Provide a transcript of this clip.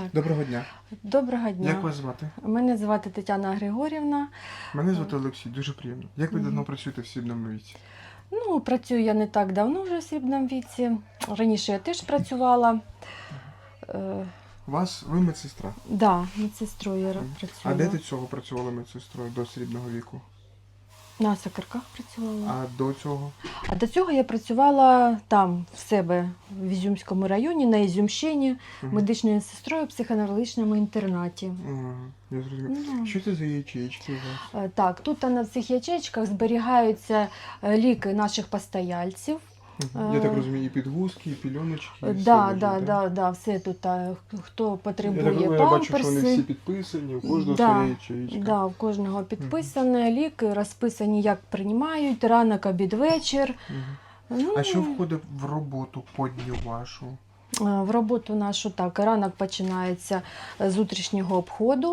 Так. Доброго дня. Доброго дня. Як вас звати? Мене звати Тетяна Григорівна. Мене звати Олексій, дуже приємно. Як ви давно працюєте в срібному віці? Ну, працюю я не так давно вже в срібному віці. Раніше я теж працювала. Е, Вас, ви медсестра. да, медсестрою я працювала. А де до цього працювала медсестрою до срібного віку? На сакарках працювала. А до цього? А до цього я працювала там, в себе, в Ізюмському районі, на Ізюмщині, угу. медичною сестрою в психоаналітичному інтернаті. Угу. я. Ну, Що це за вас? Е, Так, тут на цих ячейках зберігаються е, ліки наших постояльців. Я так Е, розумію, і підгузки, і пільоночки. і все да, лежить, да, так? да, да, все тут, а, хто Я, так, потребує розумію, я бачу, що вони всі підписані, у кожного Да, своя ячеїчка. Да, у кожного підписане, ліки розписані, як приймають, ранок, обід, вечір. Мгм. Ну, А що входить в роботу подню вашу? е, в роботу нашу так, ранок починається з утрішнього обходу.